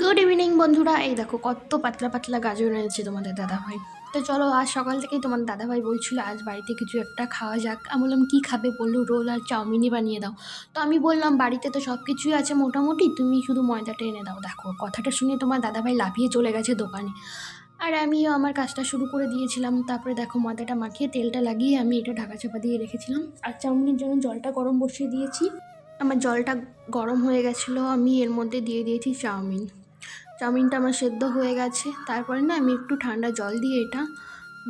Good evening বন্ধুরা। এই দেখো, কত পাতলা পাতলা গাজর এনেছে তোমাদের দাদাভাই। তো চলো, আজ সকাল থেকেই তোমার দাদাভাই বলছিল, আজ বাড়িতে কিছু একটা খাওয়া যাক। আমি বললাম, কী খাবে বলল? রোল আর চাউমিনই বানিয়ে দাও। তো আমি বললাম, বাড়িতে তো সব কিছুই আছে মোটামুটি, তুমি শুধু ময়দাটা এনে দাও। দেখো, কথাটা শুনে তোমার দাদাভাই লাফিয়ে চলে গেছে দোকানে। আর আমিও আমার কাজটা শুরু করে দিয়েছিলাম। তারপরে দেখো, ময়দাটা মাখিয়ে তেলটা লাগিয়ে আমি এটা ঢাকা চাপা দিয়ে রেখেছিলাম। আর চাউমিনের জন্য জলটা গরম বসিয়ে দিয়েছি। আমার জলটা গরম হয়ে গেছিল, আমি এর মধ্যে দিয়ে দিয়েছি চাউমিন। চাউমিনটা আমার সেদ্ধ হয়ে গেছে। তারপরে না আমি একটু ঠান্ডা জল দিয়ে এটা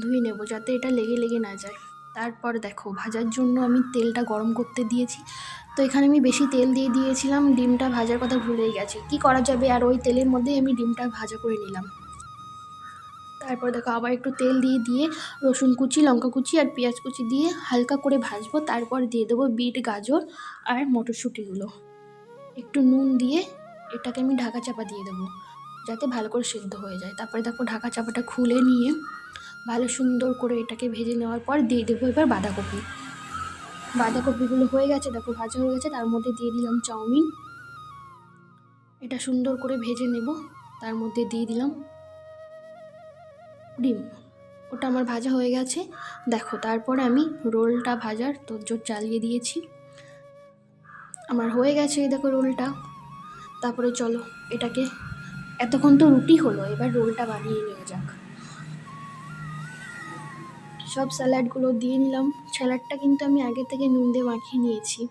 ধুয়ে নেব, যাতে এটা লেগে লেগে না যায়। তারপর দেখো, ভাজার জন্য আমি তেলটা গরম করতে দিয়েছি। তো এখানে আমি বেশি তেল দিয়ে দিয়েছিলাম, ডিমটা ভাজার কথা ভুলেই গেছি। কি করা যাবে? আর ওই তেলের মধ্যেই আমি ডিমটা ভাজা করে নিলাম। তারপর দেখো, আবার একটু তেল দিয়ে দিয়ে রসুন কুচি, লঙ্কা কুচি আর পেঁয়াজ কুচি দিয়ে হালকা করে ভাজবো। তারপর দিয়ে দেবো বিট, গাজর আর মটরশুঁটিগুলো। একটু নুন দিয়ে এটাকে আমি ঢাকা চাপা দিয়ে দেবো। যাতে ভালো করে সিদ্ধ হয়ে যায়। তারপরে দেখো ঢাকা চাপাটা খুলে নিয়ে ভালো সুন্দর করে এটাকে ভেজে নেওয়ার পর দিয়ে দেবো এবার বাঁধাকপি। বাঁধাকপিগুলো হয়ে গেছে, দেখো ভাজা হয়ে গেছে, তার মধ্যে দিয়ে দিলাম চাউমিন। এটা সুন্দর করে ভেজে নেব, তার মধ্যে দিয়ে দিলাম ডিম। ওটা আমার ভাজা হয়ে গেছে। দেখো, তারপরে আমি রোলটা ভাজার তোর চালিয়ে দিয়েছি। আমার হয়ে গেছে দেখো রোলটা। তারপরে চলো, এটাকে এতক্ষণ তো রুটি হলো, এবার রোলটা বানিয়ে নেওয়া যাক। সব স্যালাডগুলো দিয়ে নিলাম। স্যালাডটা কিন্তু আমি আগে থেকে নুন দিয়ে মাখিয়ে নিয়েছি।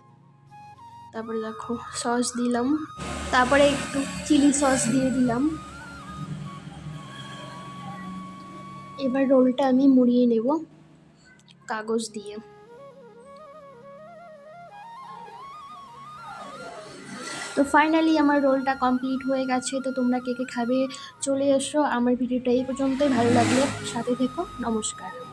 তারপরে দেখো, সস দিলাম। তারপরে একটু চিলি সস দিয়ে দিলাম। এবার রোলটা আমি মুড়িয়ে নেব কাগজ দিয়ে। তো ফাইনালি আমার রোলটা কমপ্লিট হয়ে গেছে, তো তোমরা কে কে খাবে চলে এসো। আমার ভিডিওটা এই পর্যন্তই, ভালো লাগল সাথে থেকো, নমস্কার।